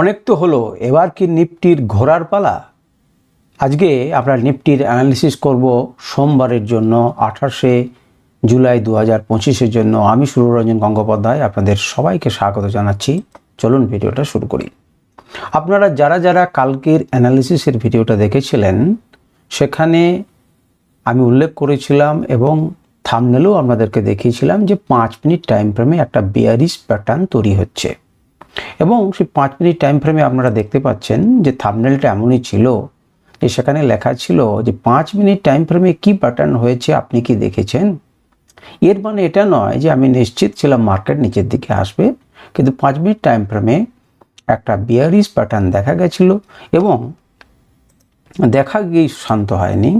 অনেক তো হলো, এবার কি নিফটির ঘোরার পালা? আজকে আমরা নিফটির অ্যানালিসিস করব সোমবারের জন্য, আঠাশে জুলাই দু হাজার পঁচিশের জন্য। আমি সুররঞ্জন গঙ্গোপাধ্যায়, আপনাদের সবাইকে স্বাগত জানাচ্ছি। চলুন ভিডিওটা শুরু করি। আপনারা যারা যারা কালকের অ্যানালিসিসের ভিডিওটা দেখেছিলেন, সেখানে আমি উল্লেখ করেছিলাম এবং থামনেলেও আপনাদেরকে দেখিয়েছিলাম যে পাঁচ মিনিট টাইম ফ্রেমে একটা বেয়ারিশ প্যাটার্ন তৈরি হচ্ছে। এবং সেই পাঁচ মিনিট টাইম ফ্রেমে আপনারা দেখতে পাচ্ছেন যে থামনেলটা এমনই ছিল যে সেখানে লেখা ছিল যে পাঁচ মিনিট টাইম ফ্রেমে কী প্যাটার্ন হয়েছে আপনি কি দেখেছেন? এর মানে এটা নয় যে আমি নিশ্চিত ছিলাম মার্কেট নিচের দিকে আসবে, কিন্তু পাঁচ মিনিট টাইম ফ্রেমে একটা বিয়ারিশ প্যাটার্ন দেখা গেছিল এবং দেখা গিয়েই শান্ত হয়নি।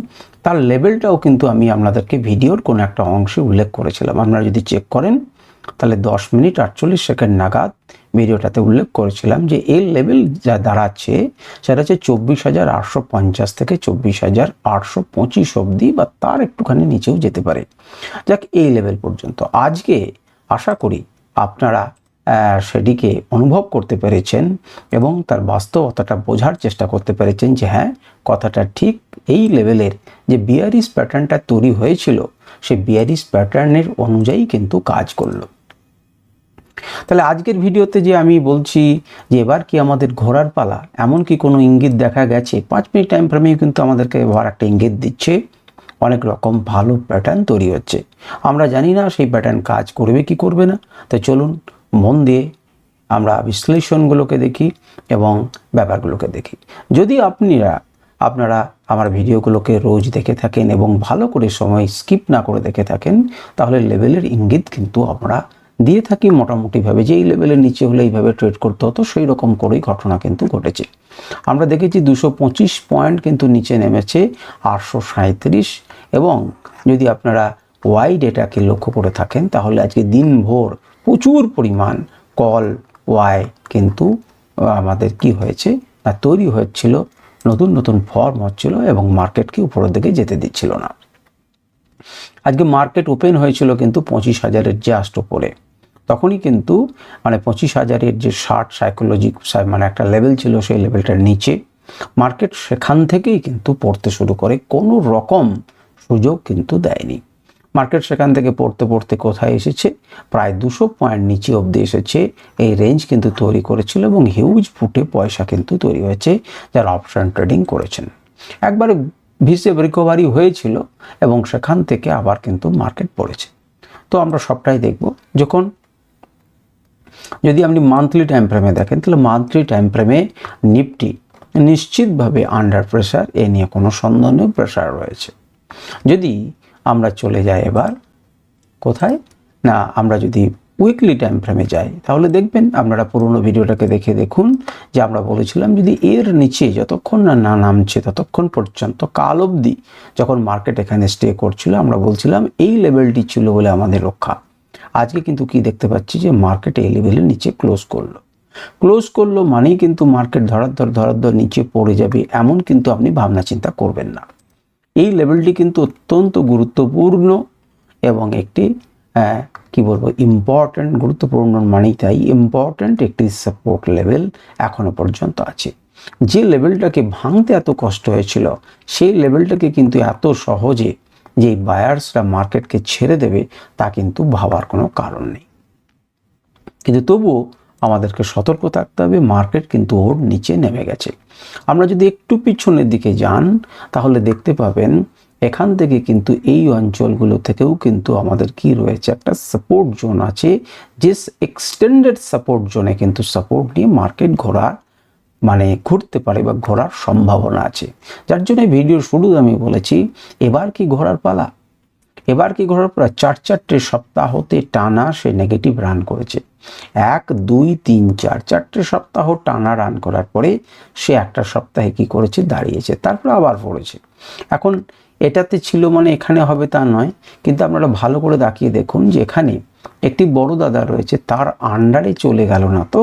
তার লেভেলটাও কিন্তু আমি আপনাদেরকে ভিডিওর কোনো একটা অংশে উল্লেখ করেছিলাম। আপনারা যদি চেক করেন তাহলে দশ মিনিট আটচল্লিশ সেকেন্ড নাগাদ ভিডিওটাতে উল্লেখ করেছিলাম যে এই লেভেল যা দাঁড়াচ্ছে সেটা হচ্ছে চব্বিশ হাজার আটশো পঞ্চাশ থেকে চব্বিশ হাজার আটশো পঁচিশ অবধি বা তার একটুখানি নিচেও যেতে পারে। যাক, এই লেভেল পর্যন্ত। আজকে আশা করি আপনারা সেটিকে অনুভব করতে পেরেছেন এবং তার বাস্তবতাটা বোঝার চেষ্টা করতে পেরেছেন যে হ্যাঁ কথাটা ঠিক এই লেভেলের যে বিয়ারিস প্যাটার্নটা তৈরি হয়েছিল সে বিয়ারিস প্যাটার্নের অনুযায়ী কিন্তু কাজ করল। তাহলে আজকের ভিডিওতে যে আমি বলছি যে এবার কি আমাদের ঘোরার পালা, এমন কি কোনো ইঙ্গিত দেখা গেছে? পাঁচ মিনিট টাইম ফ্রেমেও কিন্তু আমাদেরকে এবার একটা ইঙ্গিত দিচ্ছে। অনেক রকম ভালো প্যাটার্ন তৈরি হচ্ছে। আমরা জানি না সেই প্যাটার্ন কাজ করবে কি করবে না। তো চলুন, মন দিয়ে আমরা বিশ্লেষণগুলোকে দেখি এবং ব্যাপারগুলোকে দেখি। যদি আপনারা আপনারা আমার ভিডিওগুলোকে রোজ দেখে থাকেন এবং ভালো করে সময় স্কিপ না করে দেখে থাকেন, তাহলে লেভেলের ইঙ্গিত কিন্তু আমরা দিয়ে থাকি মোটামুটিভাবে যে এই লেভেলের নিচে হলে এইভাবে ট্রেড করতে হতো সেই রকম করেই ঘটনা কিন্তু ঘটেছে। আমরা দেখেছি দুশো পঁচিশ পয়েন্ট কিন্তু নিচে নেমেছে আটশো সাঁত্রিশ এবং যদি আপনারা ওয়াই ডেটাকে লক্ষ্য করে থাকেন, তাহলে আজকে দিনভর প্রচুর পরিমাণ কল ওয়াই কিন্তু আমাদের কি হয়েছে, না, তৈরি হচ্ছিল, নতুন নতুন ফর্ম হচ্ছিল এবং মার্কেটকে উপরের দিকে যেতে দিচ্ছিল না। আজকে মার্কেট ওপেন হয়েছিল কিন্তু পঁচিশ হাজারের জাস্ট ওপরে তখনই কিন্তু মানে পঁচিশ হাজারের যে ষাট সাইকোলজি মানে একটা লেভেল ছিল সেই লেভেলটার নিচে মার্কেট সেখান থেকেই কিন্তু পড়তে শুরু করে। কোনো রকম সুযোগ কিন্তু দেয়নি। মার্কেট সেখান থেকে পড়তে পড়তে কোথায় এসেছে? প্রায় দুশো পয়েন্ট নিচে অবধি এসেছে। এই রেঞ্জ কিন্তু তৈরি করেছিল এবং হিউজ ফুটে পয়সা কিন্তু তৈরি হয়েছে যারা অপশন ট্রেডিং করেছেন। একবারে ভিসেভ রিকভারি হয়েছিল এবং সেখান থেকে আবার কিন্তু মার্কেট পড়েছে। তো আমরা সবটাই দেখব। যখন যদি আপনি মান্থলি টাইম ফ্রেমে দেখেন, তাহলে মান্থলি টাইম ফ্রেমে নিফটি নিশ্চিতভাবে আন্ডার প্রেশার এ নিয়ে কোনো সন্দেহ নেই প্রেশার রয়েছে। যদি আমরা চলে যাই এবার, কোথায়? না, আমরা যদি উইকলি টাইম ফ্রেমে যাই, তাহলে দেখবেন আপনারা পুরোনো ভিডিওটাকে দেখে দেখুন, যে আমরা বলেছিলাম যদি এর নিচে যতক্ষণ না না নামছে, ততক্ষণ পর্যন্ত কাল অবধি যখন মার্কেট এখানে স্টে করছিল, আমরা বলছিলাম এই লেভেলটি ছিল বলে আমাদের রক্ষা। আজকে কিন্তু কি দেখতে পাচ্ছি যে মার্কেট এই লেভেলের নিচে ক্লোজ করল। ক্লোজ করল মানেই কিন্তু মার্কেট ধরাধর ধরাধর নিচে পড়ে যাবে এমন কিন্তু আপনি ভাবনা চিন্তা করবেন না। এই লেভেলটি কিন্তু অত্যন্ত গুরুত্বপূর্ণ এবং একটি কি বলব ইম্পর্ট্যান্ট গুরুত্বপূর্ণ মানেই তাই ইম্পর্ট্যান্ট একটি সাপোর্ট লেভেল এখনও পর্যন্ত আছে। যে লেভেলটাকে ভাঙতে এত কষ্ট হয়েছিল, সেই লেভেলটাকে কিন্তু এত সহজে যে বায়ার্সরা মার্কেটকে ছেড়ে দেবে, তা কিন্তু ভাবার কোনো কারণ নেই। কিন্তু তবুও আমাদেরকে সতর্ক থাকতে হবে, মার্কেট কিন্তু ওর নিচে নেমে গেছে। আমরা যদি একটু পিছনের দিকে যান, তাহলে দেখতে পাবেন এখান থেকে কিন্তু এই অঞ্চলগুলো থেকেও কিন্তু আমাদের কি রয়েছে, একটা সাপোর্ট জোন আছে যে এক্সটেন্ডেড সাপোর্ট জোনে কিন্তু সাপোর্ট নিয়ে মার্কেট ঘোরার মানে ঘুরতে পারে বা ঘোরার সম্ভাবনা আছে। যার জন্য ভিডিও শুরু আমি বলেছি, এবার কি ঘোরার পালা? এবার কি ঘোরার পালা? চার চারটে সপ্তাহতে টানা সে নেগেটিভ রান করেছে। এক, দুই, তিন, চার, চারটে সপ্তাহ টানা রান করার পরে সে একটা সপ্তাহে কি করেছে? দাঁড়িয়েছে, তারপর আবার পড়েছে। এখন এটাতে ছিল মানে এখানে হবে তা নয়, কিন্তু আপনারা ভালো করে তাকিয়ে দেখুন যে এখানে একটি বড় দাদা রয়েছে, তার আন্ডারে চলে গেল না তো?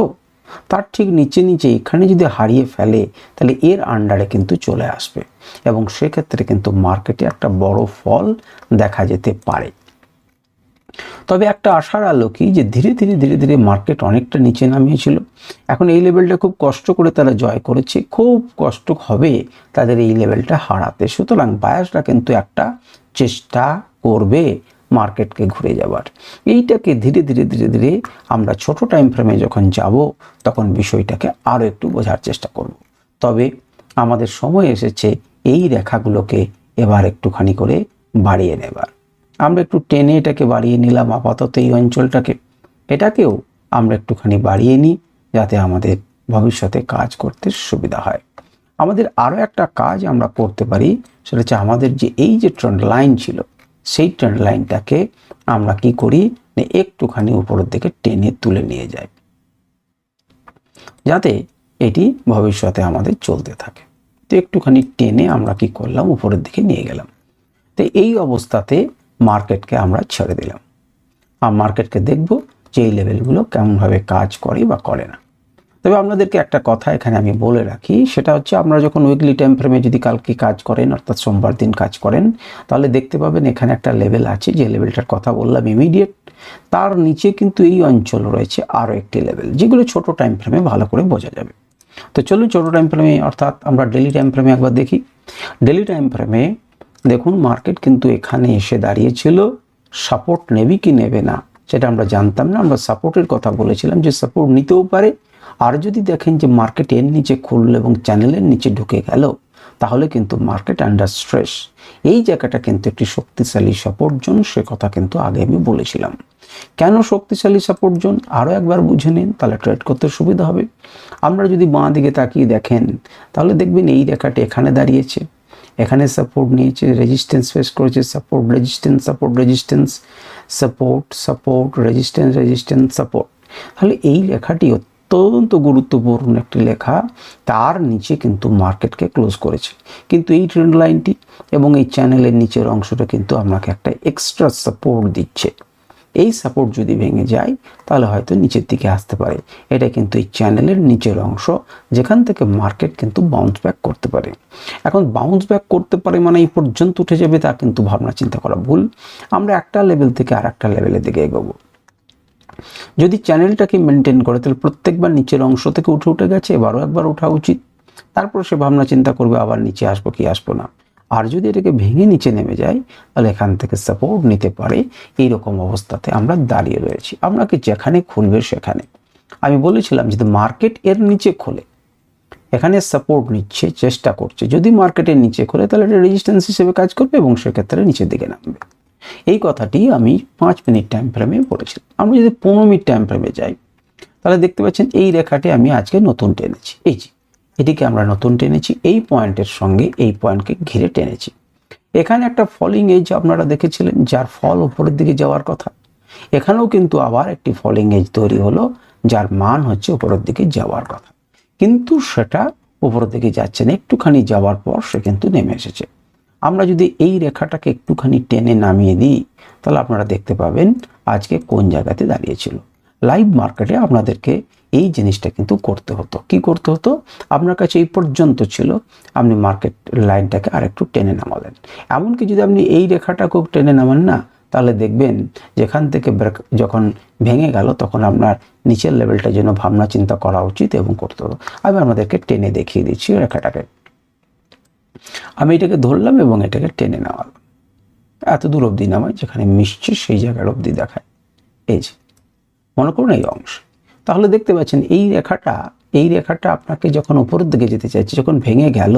তার ঠিক নিচে নিচে এখানে যদি হারিয়ে ফেলে, তাহলে এর আন্ডারে কিন্তু চলে আসবে। এবং সেক্ষেত্রে কিন্তু মার্কেটে একটা বড় ফল দেখা যেতে পারে। তবে একটা আশার আলো কি? যে ধীরে ধীরে ধীরে ধীরে মার্কেট অনেকটা নিচে নামিয়েছিল। এখন এই লেভেলটা খুব কষ্ট করে তারা জয় করেছে। খুব কষ্ট হবে তাদের এই লেভেলটা হারাতে। সুতরাং বায়াসরা কিন্তু একটা চেষ্টা করবে। মার্কেটকে ঘুরে যাবার। এইটাকে ধীরে ধীরে ধীরে ধীরে আমরা ছোট টাইম ফ্রেমে যখন যাব, তখন বিষয়টাকে আরও একটু বোঝার চেষ্টা করব। তবে আমাদের সময় এসেছে এই রেখাগুলোকে এবার একটুখানি করে বাড়িয়ে নেবার। আমরা একটু টেনে এটাকে বাড়িয়ে নিলাম আপাতত এই অঞ্চলটাকে। এটাকেও আমরা একটুখানি বাড়িয়ে নিই যাতে আমাদের ভবিষ্যতে কাজ করতে সুবিধা হয়। আমাদের আরও একটা কাজ আমরা করতে পারি, সেটা হচ্ছে আমাদের যে এই যে ট্রেন্ড লাইন ছিল সেই ট্রেন্ড লাইনটাকে আমরা কি করি? একটুখানি উপরের দিকে টেনে তুলে নিয়ে যাই। যাতে এটি ভবিষ্যতে আমাদের চলতে থাকে। তো একটুখানি টেনে আমরা কি করলাম? উপরের দিকে নিয়ে গেলাম। তো এই অবস্থাতে মার্কেটকে আমরা ছেড়ে দিলাম। আর মার্কেটকে দেখব যে এই লেভেলগুলো কেমনভাবে কাজ করে বা করে না। তবে আপনাদেরকে একটা কথা এখানে আমি বলে রাখি, সেটা হচ্ছে আপনারা যখন উইকলি টাইম ফ্রেমে যদি কালকে কাজ করেন, অর্থাৎ সোমবার দিন কাজ করেন, তাহলে দেখতে পাবেন এখানে একটা লেভেল আছে, যে লেভেলটার কথা বললাম ইমিডিয়েট তার নিচে কিন্তু এই অঞ্চল রয়েছে আরও একটি লেভেল যেগুলো ছোট টাইম ফ্রেমে ভালো করে বোঝা যাবে। তো চলুন ছোট টাইম ফ্রেমে অর্থাৎ আমরা ডেলি টাইম ফ্রেমে একবার দেখি। ডেলি টাইম ফ্রেমে দেখুন মার্কেট কিন্তু এখানে এসে দাঁড়িয়েছিল সাপোর্ট নেবে কি নেবে না, সেটা আমরা জানতাম না, আমরা সাপোর্টের কথা বলেছিলাম যে সাপোর্ট নিতেও পারে আর যদি দেখেন যে মার্কেট এর নিচে খুললো এবং চ্যানেলের নিচে ঢুকে গেল, তাহলে কিন্তু মার্কেট আন্ডার স্ট্রেস এই জায়গাটা কিন্তু একটি শক্তিশালী সাপোর্ট জোন সে কথা কিন্তু আগে আমি বলেছিলাম। কেন শক্তিশালী সাপোর্ট জোন আরও একবার বুঝে নিন, তাহলে ট্রেড করতে সুবিধা হবে। আমরা যদি বাঁ দিকে তাকিয়ে দেখেন, তাহলে দেখবেন এই রেখাটি এখানে দাঁড়িয়েছে। এখানে সাপোর্ট নিয়েছে রেজিস্ট্যান্স ফেস করেছে support resistance support resistance support support resistance resistance support তাহলে এই লেখাটি অত্যন্ত গুরুত্বপূর্ণ একটি লেখা। তার নিচে কিন্তু মার্কেটকে ক্লোজ করেছে। কিন্তু এই ট্রেন্ড লাইনটি এবং এই চ্যানেলের নিচের অংশটা কিন্তু আপনাকে একটা এক্সট্রা সাপোর্ট দিচ্ছে। এই সাপোর্ট যদি ভেঙে যায়, তাহলে হয়তো নিচের দিকে আসতে পারে। এটা কিন্তু এই চ্যানেলের নিচের অংশ, যেখান থেকে মার্কেট কিন্তু বাউন্স ব্যাক করতে পারে। এখন বাউন্স ব্যাক করতে পারে মানে এই পর্যন্ত উঠে যাবে, তা কিন্তু ভাবনা চিন্তা করা ভুল। আমরা একটা লেভেল থেকে আর একটা লেভেলের দিকে এগোবো। যদি চ্যানেলটাকে মেনটেন করে, তাহলে প্রত্যেকবার নিচের অংশ থেকে উঠে উঠে গেছে, এবারও একবার ওঠা উচিত। তারপর সে ভাবনা চিন্তা করবে, আবার নিচে আসব কি আসব না। আর যদি এটাকে ভেঙে নিচে নেমে যায়, তাহলে এখান থেকে সাপোর্ট নিতে পারে। এই রকম অবস্থাতে আমরা দাঁড়িয়ে রয়েছি। আপনাকে যেখানে খুলবে সেখানে। আমি বলেছিলাম যদি মার্কেট এর নিচে খোলে। এখানে সাপোর্ট নিচ্ছে, চেষ্টা করছে। যদি মার্কেটের নিচে খোলে, তাহলে এটা রেজিস্ট্যান্স হিসেবে কাজ করবে এবং সেক্ষেত্রে নিচের দিকে নামবে। এই কথাটি আমি পাঁচ মিনিট টাইম ফ্রেমে বলেছিলাম। আমরা যদি পনেরো মিনিট টাইম ফ্রেমে যাই, তাহলে দেখতে পাচ্ছেন এই রেখাটি আমি আজকে নতুন টেনেছি। এই যে, এটিকে আমরা নতুন টেনেছি, এই পয়েন্টের সঙ্গে এই পয়েন্টকে ঘিরে টেনেছি। এখানে একটা ফলিং এজ আপনারা দেখেছিলেন, যার ফল উপরের দিকে যাওয়ার কথা। এখানেও কিন্তু আবার একটি ফলিং এজ তৈরি হলো, যার মান হচ্ছে উপরের দিকে যাওয়ার কথা। কিন্তু সেটা উপরের দিকে যাচ্ছে না, একটুখানি যাওয়ার পর সে কিন্তু নেমে এসেছে। আমরা যদি এই রেখাটাকে একটুখানি টেনে নামিয়ে দিই, তাহলে আপনারা দেখতে পাবেন আজকে কোন জায়গাতে দাঁড়িয়েছিল লাইভ মার্কেটে আপনাদেরকে এই জিনিসটা কিন্তু করতে হতো। কি করতে হতো? আপনার কাছে এই পর্যন্ত ছিল, আপনি মার্কেট লাইনটাকে আরেকটু টেনে নামালেন। এমনকি যদি আপনি এই রেখাটাকেও টেনে নামান না, তাহলে দেখবেন যেখান থেকে যখন ভেঙে গেল, তখন আপনার নিচের লেভেলটার জন্য ভাবনা চিন্তা করা উচিত এবং করতে হতো। আমি আমাদেরকে টেনে দেখিয়ে দিচ্ছি রেখাটাকে। আমি এটাকে ধরলাম এবং এটাকে টেনে নামালাম এত দূর অবধি নামাই যেখানে মিশছে সেই জায়গার অবধি দেখায়। এই যে, মনে করুন এই অংশ। তাহলে দেখতে পাচ্ছেন এই রেখাটা এই রেখাটা আপনাকে যখন উপরের দিকে যেতে চাইছে, যখন ভেঙে গেল,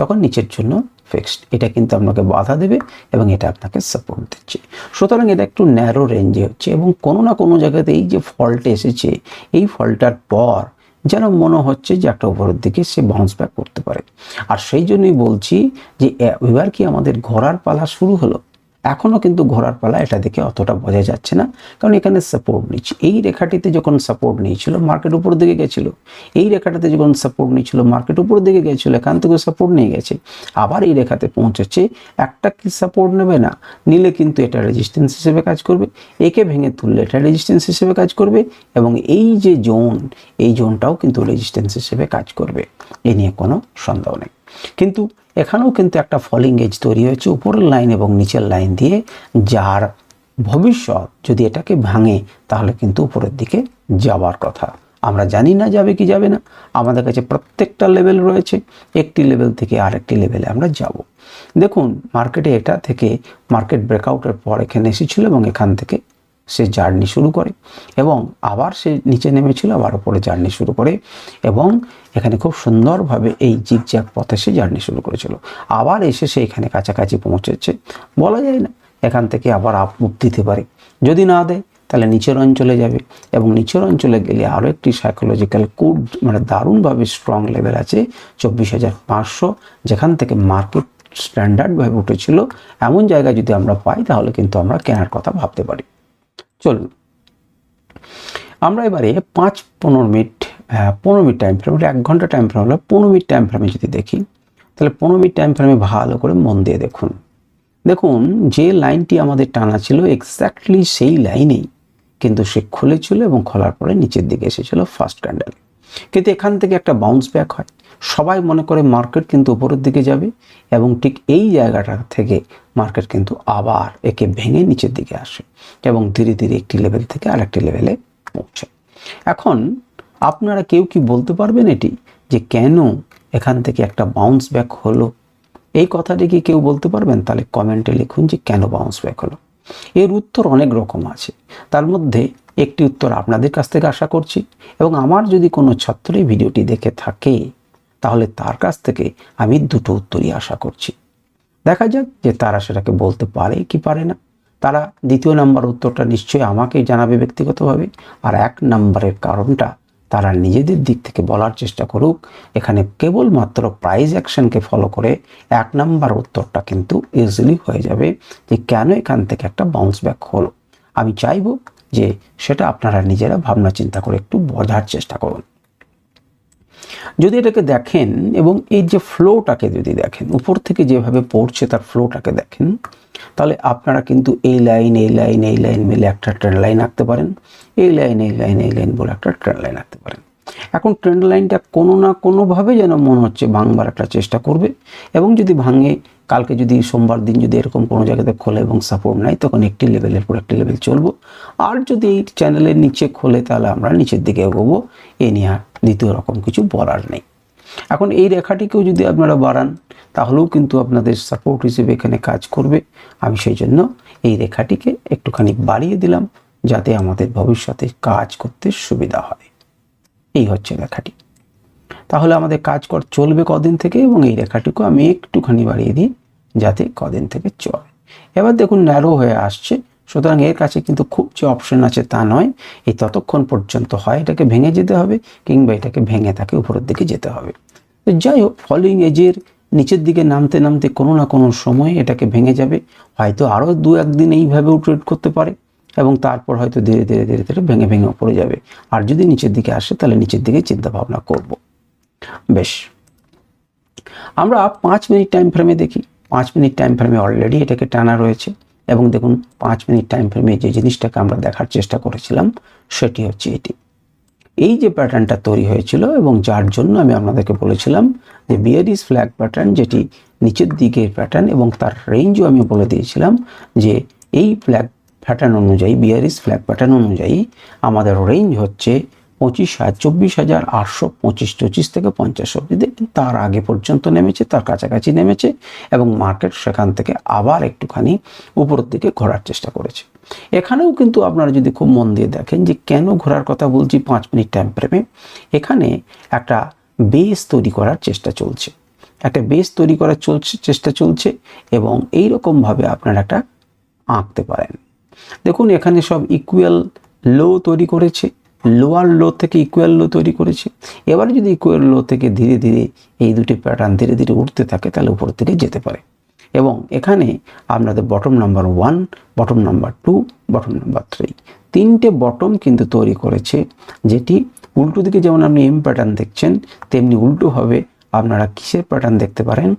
তখন নিচের জন্য ফিক্সড এটা কিন্তু আপনাকে বাধা দেবে এবং এটা আপনাকে সাপোর্ট দিচ্ছে। সুতরাং এটা একটু ন্যারো রেঞ্জে হচ্ছে এবং কোনো না কোনো জায়গাতে এই যে ফল্ট এসেছে, এই ফলটার পর যেন মনে হচ্ছে যে একটা উপরের দিকে সে বাউন্স ব্যাক করতে পারে। আর সেই জন্যই বলছি যে এবার কি আমাদের ঘোরার পালা শুরু হলো? এখনও কিন্তু ঘোরার পালা এটা দেখে অতটা বোঝা যাচ্ছে না। কারণ এখানে সাপোর্ট নিচ্ছে। এই রেখাটিতে যখন সাপোর্ট নিয়েছিল মার্কেট উপর দিকে গেছিল। এই রেখাটাতে যখন সাপোর্ট নিয়েছিল মার্কেট উপর দিকে গেছিল, এখান থেকে সাপোর্ট নিয়ে গেছে। আবার এই রেখাতে পৌঁছেছে, একটা কি সাপোর্ট নেবে না? নিলে কিন্তু এটা রেজিস্ট্যান্স হিসেবে কাজ করবে। একে ভেঙে তুললে এটা রেজিস্ট্যান্স হিসেবে কাজ করবে এবং এই যে জোন এই জোনটাও কিন্তু রেজিস্ট্যান্স হিসেবে কাজ করবে। এ নিয়ে কোনো সন্দেহ নেই। কিন্তু এখানেও কিন্তু একটা ফলিং এজ তৈরি হয়েছে, উপরের লাইন এবং নিচের লাইন দিয়ে, যার ভবিষ্যৎ যদি এটাকে ভাঙে, তাহলে কিন্তু উপরের দিকে যাওয়ার কথা। আমরা জানি না যাবে কি যাবে না, আমাদের কাছে প্রত্যেকটা লেভেল রয়েছে, একটি লেভেল থেকে আরেকটি লেভেলে আমরা যাব। দেখুন মার্কেটে এটা থেকে মার্কেট ব্রেকআউটের পর এখানে এসেছিল এবং এখান থেকে সে জার্নি শুরু করে এবং আবার সে নিচে নেমেছিল, আবার ওপরে জার্নি শুরু করে এবং এখানে খুব সুন্দরভাবে এই জিগজ্যাগ পথে সে জার্নি শুরু করেছিল। আবার এসে সে এখানে কাছাকাছি পৌঁছেছে। বলা যায় না, এখান থেকে আবার আপ দিতে পারে। যদি না দেয়, তাহলে নিচের অঞ্চলে যাবে এবং নিচের অঞ্চলে গেলে আরও একটি সাইকোলজিক্যাল কোড মানে দারুণভাবে স্ট্রং লেভেল আছে, চব্বিশ হাজার পাঁচশো, যেখান থেকে মার্কেট স্ট্যান্ডার্ডভাবে উঠেছিল। এমন জায়গায় যদি আমরা পাই, তাহলে কিন্তু আমরা কেনার কথা ভাবতে পারি। চলুন। আমরা এবারে পাঁচ পনেরো মিনিট পনেরো মিনিট টাইম ফ্রেম এক ঘণ্টা টাইম ফ্রেম হলে, পনেরো মিনিট টাইম ফ্রেমে যদি দেখি, তাহলে পনেরো মিনিট টাইম ফ্রেমে ভালো করে মন দিয়ে দেখুন। দেখুন, যে লাইনটি আমাদের টানা ছিল এক্স্যাক্টলি সেই লাইনেই কিন্তু সে খুলেছিল এবং খোলার পরে নিচের দিকে এসেছিল ফার্স্ট ক্যান্ডেল কিন্তু এখান থেকে একটা বাউন্স ব্যাক হয়। সবাই মনে করে মার্কেট কিন্তু উপরের দিকে যাবে এবং ঠিক এই জায়গাটা থেকে মার্কেট কিন্তু আবার একে ভেঙে নিচের দিকে আসে এবং ধীরে ধীরে একটি লেভেল থেকে আরেকটি লেভেলে পৌঁছে। এখন আপনারা কেউ কি বলতে পারবেন এটি? যে কেন এখান থেকে একটা বাউন্স ব্যাক হলো? এই কথাটি কি কেউ বলতে পারবেন? তাহলে কমেন্টে লিখুন যে কেন বাউন্স ব্যাক হলো। এর উত্তর অনেক রকম আছে। তার মধ্যে একটি উত্তর আপনাদের কাছ থেকে আশা করছি এবং আমার যদি কোনো ছাত্র এই ভিডিওটি দেখে থাকে তাহলে তার কাছ থেকে আমি দুটো উত্তরই আশা করছি। দেখা যাক যে তারা সেটাকে বলতে পারে কি পারে না। তারা দ্বিতীয় নাম্বার উত্তরটা নিশ্চয়ই আমাকে জানাবে ব্যক্তিগতভাবে, আর এক নাম্বারের কারণটা তারা নিজেদের দিক থেকে বলার চেষ্টা করুক। এখানে কেবলমাত্র প্রাইজ অ্যাকশনকে ফলো করে এক নাম্বার উত্তরটা কিন্তু ইজিলি হয়ে যাবে যে কেন এখান থেকে একটা বাউন্স ব্যাক হলো। আমি চাইব যে সেটা আপনারা নিজেরা ভাবনা চিন্তা করে একটু বোঝার চেষ্টা করুন। যদি এটাকে দেখেন এবং এই যে ফ্লোটাকে যদি দেখেন, উপর থেকে যেভাবে পড়ছে তার ফ্লোটাকে দেখেন, তাহলে আপনারা কিন্তু এই লাইন এই লাইন এই লাইন মিলে একটা ট্রেন লাইন আঁকতে পারেন। এই লাইন এই লাইন এই লাইন বলে একটা ট্রেন লাইন আঁকতে পারেন। এখন ট্রেন্ড লাইনটা কোনো না কোনোভাবে যেন মনে হচ্ছে ভাঙবার একটা চেষ্টা করবে এবং যদি ভাঙে, কালকে যদি সোমবার দিন যদি এরকম কোনো জায়গাতে খোলে এবং সাপোর্ট নাই, তখন একটি লেভেলের পর একটি লেভেল চলবো। আর যদি এই চ্যানেলের নিচে খোলে, তাহলে আমরা নিচের দিকে এগোবো। এ নিয়ে দ্বিতীয় রকম কিছু বলার নেই। এখন এই রেখাটিকেও যদি আপনারা বাড়ান, তাহলেও কিন্তু আপনাদের সাপোর্ট হিসেবে এখানে কাজ করবে। আমি সেই জন্য এই রেখাটিকে একটুখানি বাড়িয়ে দিলাম, যাতে আমাদের ভবিষ্যতে কাজ করতে সুবিধা হয়। এই হচ্ছে রেখাটি। তাহলে আমাদের কাজ কর চলবে কদিন থেকে এবং এই রেখাটিকে আমি একটুখানি বাড়িয়ে দিই, যাতে কদিন থেকে চলে। এবার দেখুন ন্যারো হয়ে আসছে। সুতরাং এর কাছে কিন্তু খুব যে অপশন আছে তা নয়। এই ততক্ষণ পর্যন্ত হয়, এটাকে ভেঙে যেতে হবে কিংবা এটাকে ভেঙে তাকে উপরের দিকে যেতে হবে। তো যাই হোক ফলোয়িং এজের নিচের দিকে নামতে নামতে কোনো না কোনো সময় এটাকে ভেঙে যাবে। হয়তো আরও দু একদিন এইভাবেও ট্রেড করতে পারে এবং তারপর হয়তো ধীরে ধীরে ধীরে ধীরে ভেঙে ভেঙে পড়ে যাবে। আর যদি নিচের দিকে আসে, তাহলে নিচের দিকে চিন্তা ভাবনা করব। বেশ। আমরা পাঁচ মিনিট টাইম ফ্রেমে দেখি। পাঁচ মিনিট টাইম ফ্রেমে অলরেডি এটাকে টানা রয়েছে। এবং দেখুন পাঁচ মিনিট টাইম ফ্রেমে যে জিনিসটাকে আমরা দেখার চেষ্টা করেছিলাম, সেটি হচ্ছে এটি। এই যে প্যাটার্নটা তৈরি হয়েছিল এবং যার জন্য আমি আপনাদেরকে বলেছিলাম যে বিয়ারিস ফ্ল্যাগ প্যাটার্ন যেটি নিচের দিকের প্যাটার্ন এবং তার রেঞ্জও আমি বলে দিয়েছিলাম যে এই ফ্ল্যাগ প্যাটার্ন অনুযায়ী বিয়ারিস ফ্ল্যাগ প্যাটার্ন অনুযায়ী আমাদের রেঞ্জ হচ্ছে পঁচিশ হাজার, চব্বিশ হাজার, আটশো পঁচিশ পঁচিশ থেকে পঞ্চাশ অব্দি দেখবেন তার আগে পর্যন্ত নেমেছে, তার কাছাকাছি নেমেছে এবং মার্কেট সেখান থেকে আবার একটুখানি উপরের দিকে ঘোরার চেষ্টা করেছে। এখানেও কিন্তু আপনারা যদি খুব মন দিয়ে দেখেন যে কেন ঘোরার কথা বলছি পাঁচ মিনিট টাইম ফ্রেমে এখানে একটা বেস তৈরি করার চেষ্টা চলছে। একটা বেস তৈরি করার চলছে, চেষ্টা চলছে এবং এই রকমভাবে আপনারা একটা আঁকতে পারেন। দেখুন, এখানে সব ইকুয়াল লো তৈরি করেছে। লোয়ার লো থেকে ইকুয়াল লো তৈরি করেছে। এবার যদি ইকুয়াল লো থেকে ধীরে ধীরে এই দুটি প্যাটার্ন ধীরে ধীরে উঠতে থাকে, তাহলে উপর থেকে যেতে পারে। এবং এখানে আপনাদের bottom number one bottom number two bottom number three তিনটে বটম কিন্তু তৈরি করেছে, যেটি উল্টো দিকে যেমন আপনি এম প্যাটার্ন দেখছেন, তেমনি উল্টোভাবে আপনারা কিসের প্যাটার্ন দেখতে পারেন?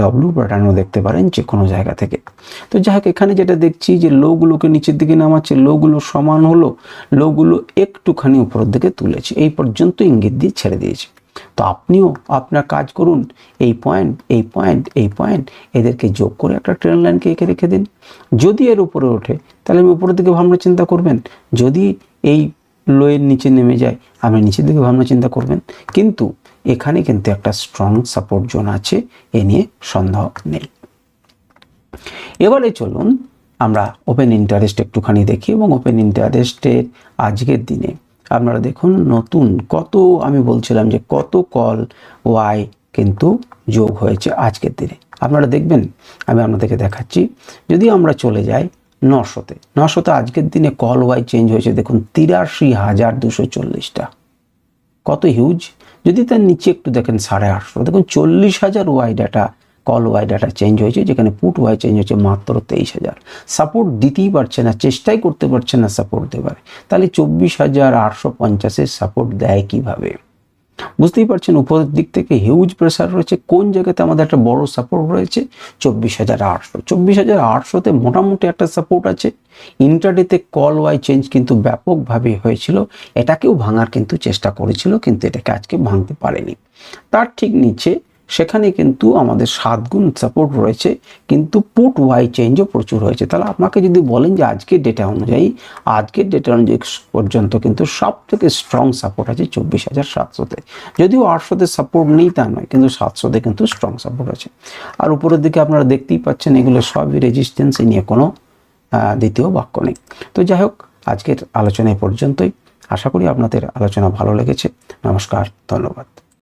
ডব্লু প্যাটার্নও দেখতে পারেন যে কোনো জায়গা থেকে। তো যাই হোক, এখানে যেটা দেখছি যে লোগুলোকে নিচের দিকে নামাচ্ছে, লোগুলো সমান হলো, লোগুলো একটুখানি উপরের দিকে তুলেছে, এই পর্যন্ত ইঙ্গিত দিয়ে ছেড়ে দিয়েছে। তো আপনিও আপনার কাজ করুন, এই পয়েন্ট এই পয়েন্ট এই পয়েন্ট এদেরকে যোগ করে একটা ট্রেন লাইনকে এঁকে রেখে দিন। যদি এর উপরে ওঠে, তাহলে আমি উপরের দিকে ভাবনা চিন্তা করবেন। যদি এই লোয়ের নিচে নেমে যায়, আপনি নিচের দিকে ভাবনা চিন্তা করবেন। কিন্তু এখানে কিন্তু একটা স্ট্রং সাপোর্ট জোন আছে, এ নিয়ে সন্দেহ নেই। এবারে চলুন আমরা ওপেন ইন্টারেস্ট একটুখানি দেখি এবং ওপেন ইন্টারেস্টের আজকের দিনে। আপনারা দেখুন নতুন কত, আমি বলছিলাম যে কত কল ওয়াই কিন্তু যোগ হয়েছে আজকের দিনে। আপনারা দেখবেন, আমি আপনাদেরকে দেখাচ্ছি, যদি আমরা চলে যাই নশোতে নশোতে আজকের দিনে কল ওয়াই চেঞ্জ হয়েছে, দেখুন তিরাশি হাজার দুশো চল্লিশটা। কত হিউজ যদি তার নিচে একটু দেখেন সাড়ে আটশো, দেখুন চল্লিশ হাজার Y data call Y data change হয়েছে, যেখানে পুট ওয়াই চেঞ্জ হয়েছে মাত্র তেইশ হাজার। সাপোর্ট দিতেই পারছে না, চেষ্টাই করতে পারছে না সাপোর্ট দেবার তাহলে চব্বিশ হাজার আটশো পঞ্চাশের সাপোর্ট দেয় কীভাবে? বুঝতেই পারছেন, উপরের দিক থেকে হিউজ প্রেশার রয়েছে। কোন জায়গাতে আমাদের একটা বড় সাপোর্ট রয়েছে? চব্বিশ হাজার আটশো। চব্বিশ হাজার আটশোতে মোটামুটি একটা সাপোর্ট আছে। ইন্টারডেতে কল ওয়াই চেঞ্জ কিন্তু ব্যাপকভাবে হয়েছিল। এটাকেও ভাঙার কিন্তু চেষ্টা করেছিল, কিন্তু এটাকে আজকে ভাঙতে পারেনি। তার ঠিক নিচে সেখানে কিন্তু আমাদের সাত গুণ সাপোর্ট রয়েছে, কিন্তু পুট ওয়াই চেঞ্জও প্রচুর হয়েছে। তাহলে আপনাকে যদি বলেন যে আজকের ডেটা অনুযায়ী, আজকের ডেটা অনুযায়ী পর্যন্ত কিন্তু সব থেকে স্ট্রং সাপোর্ট আছে চব্বিশ হাজার সাতশোতে। যদিও আটশোতে সাপোর্ট নেই তা নয়, কিন্তু সাতশোতে কিন্তু স্ট্রং সাপোর্ট আছে। আর উপরের দিকে আপনারা দেখতেই পাচ্ছেন এগুলো সবই রেজিস্ট্যান্স নিয়ে কোনো দ্বিতীয় বাক্য নেই। তো যাই হোক, আজকের আলোচনায় পর্যন্তই। আশা করি আপনাদের আলোচনা ভালো লেগেছে। নমস্কার, ধন্যবাদ।